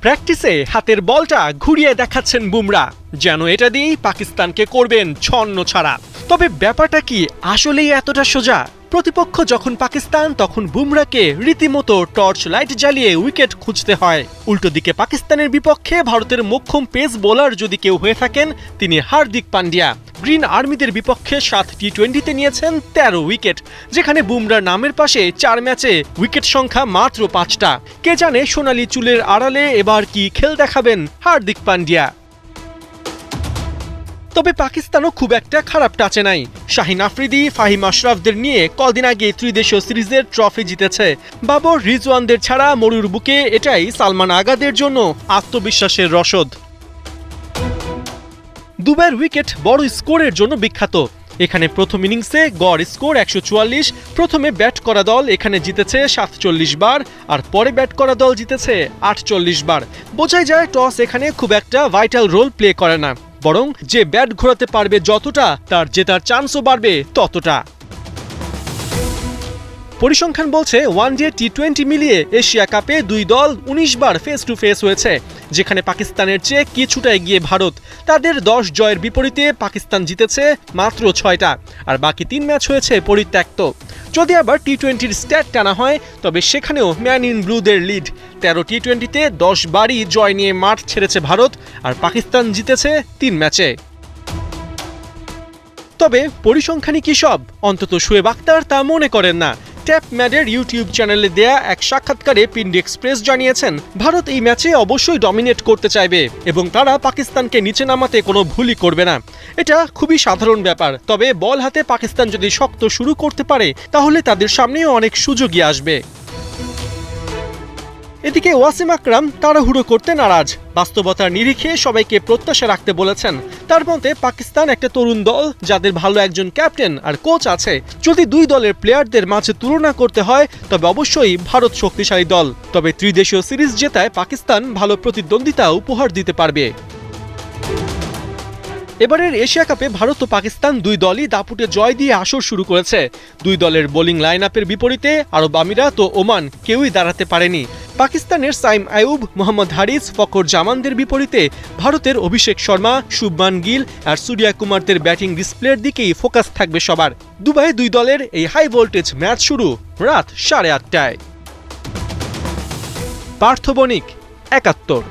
প্র্যাকটিসে হাতের বলটা ঘুরিয়ে দেখাচ্ছেন বুমরা। যেন এটা দিয়েই পাকিস্তানকে করবেন ছন্ন ছাড়া। তবে ব্যাপারটা কি আসলেই এতটা সোজা? প্রতিপক্ষ যখন পাকিস্তান, তখন বুমরাকে রীতিমতো টর্চ লাইট জ্বালিয়ে উইকেট খুঁজতে হয়। উল্টো দিকে পাকিস্তানের বিপক্ষে ভারতের মোক্ষম পেস বোলার যদি কেউ হয়ে থাকেন, তিনি হার্দিক পান্ডিয়া। গ্রিন আর্মিদের বিপক্ষে সাত টি টোয়েন্টিতে নিয়েছেন তেরো উইকেট, যেখানে বুমরার নামের পাশে চার ম্যাচে উইকেট সংখ্যা মাত্র পাঁচটা। কে জানে সোনালি চুলের আড়ালে এবার কি খেল দেখাবেন হার্দিক পান্ডিয়া। তবে পাকিস্তানও খুব একটা খারাপ টাচে নাই। শাহিন আফ্রিদি, ফাহিম আশরাফদের নিয়ে কদিন আগে ত্রিদেশীয় সিরিজের ট্রফি জিতেছে। বাবর রিজওয়ানদের ছাড়া মরুর বুকে এটাই সালমান আগাদের জন্য আত্মবিশ্বাসের রসদ। দুবার উইকেট বড় স্কোরের জন্য বিখ্যাত। এখানে প্রথম ইনিংসে গড় স্কোর একশো চুয়াল্লিশ, প্রথমে ব্যাট করা দল এখানে জিতেছে সাতচল্লিশ বার, আর পরে ব্যাট করা দল জিতেছে আটচল্লিশ বার। বোঝাই যায় টস এখানে খুব একটা ভাইটাল রোল প্লে করে না, বরং যে ব্যাট ঘোরাতে পারবে যতটা, তার জেতার চান্সও বাড়বে ততটা। পরিসংখ্যান বলছে, ওয়ান ডে টি টোয়েন্টি মিলিয়ে এশিয়া কাপে দুই দল উনিশ বার ফেস টু ফেস হয়েছে, যেখানে পাকিস্তানের চেয়ে কিছুটা এগিয়ে ভারত। তাদের দশ জয়ের বিপরীতে পাকিস্তান জিতেছে মাত্র ছয়টা, আর বাকি তিন ম্যাচ হয়েছে পরিত্যক্ত। যদি আবার টি টোয়েন্টির স্ট্যাট টানা হয়, তবে সেখানেও ম্যান ইন ব্লুদের লিড তেরো টি টোয়েন্টিতে দশ বারই জয় নিয়ে মাঠ ছেড়েছে ভারত, আর পাকিস্তান জিতেছে তিন ম্যাচে। তবে পরিসংখ্যানই কি সব? অন্তত শোয়েব আক্তার তা মনে করেন না। ট্যাপ ম্যাডের ইউটিউব চ্যানেলে দেয়া এক সাক্ষাৎকারে পিন্ডি এক্সপ্রেস জানিয়েছেন, ভারত এই ম্যাচে অবশ্যই ডমিনেট করতে চাইবে এবং তারা পাকিস্তানকে নিচে নামাতে কোনো ভুলই করবে না। এটা খুবই সাধারণ ব্যাপার, তবে বল হাতে পাকিস্তান যদি শক্ত শুরু করতে পারে, তাহলে তাদের সামনেও অনেক সুযোগই আসবে। এদিকে ওয়াসিম আকরাম তাড়াহুড়ো করতে নারাজ। বাস্তবতার নিরিখে সবাইকে প্রত্যাশা রাখতে বলেছেন। তার মতে, পাকিস্তান একটা তরুণ দল যাদের ভালো একজন ক্যাপ্টেন আর কোচ আছে। যদি দুই দলের প্লেয়ারদের মাঝে তুলনা করতে হয়, তবে অবশ্যই ভারত শক্তিশালী দল। তবে ত্রিদেশীয় সিরিজ জেতায় পাকিস্তান ভালো প্রতিদ্বন্দ্বিতা উপহার দিতে পারবে। এবারের এশিয়া কাপে ভারত ও পাকিস্তান দুই দলই দাপুটে জয় দিয়ে আসর শুরু করেছে। দুই দলের বোলিং লাইন আপের বিপরীতে আরব আমিরাত ও ওমান কেউই দাঁড়াতে পারেনি। পাকিস্তানের সাইম আয়ুব মোহাম্মদ হারিস ফকর জামানদের বিপরীতে ভারতের অভিষেক শর্মা, শুভমান গিল আর সূর্যা কুমারদের ব্যাটিং ডিসপ্লের দিকেই ফোকাস থাকবে সবার। দুবাই দুই দলের এই হাই ভোল্টেজ ম্যাচ শুরু রাত সাড়ে আটটায়। পার্থ বণিক, একাত্তর।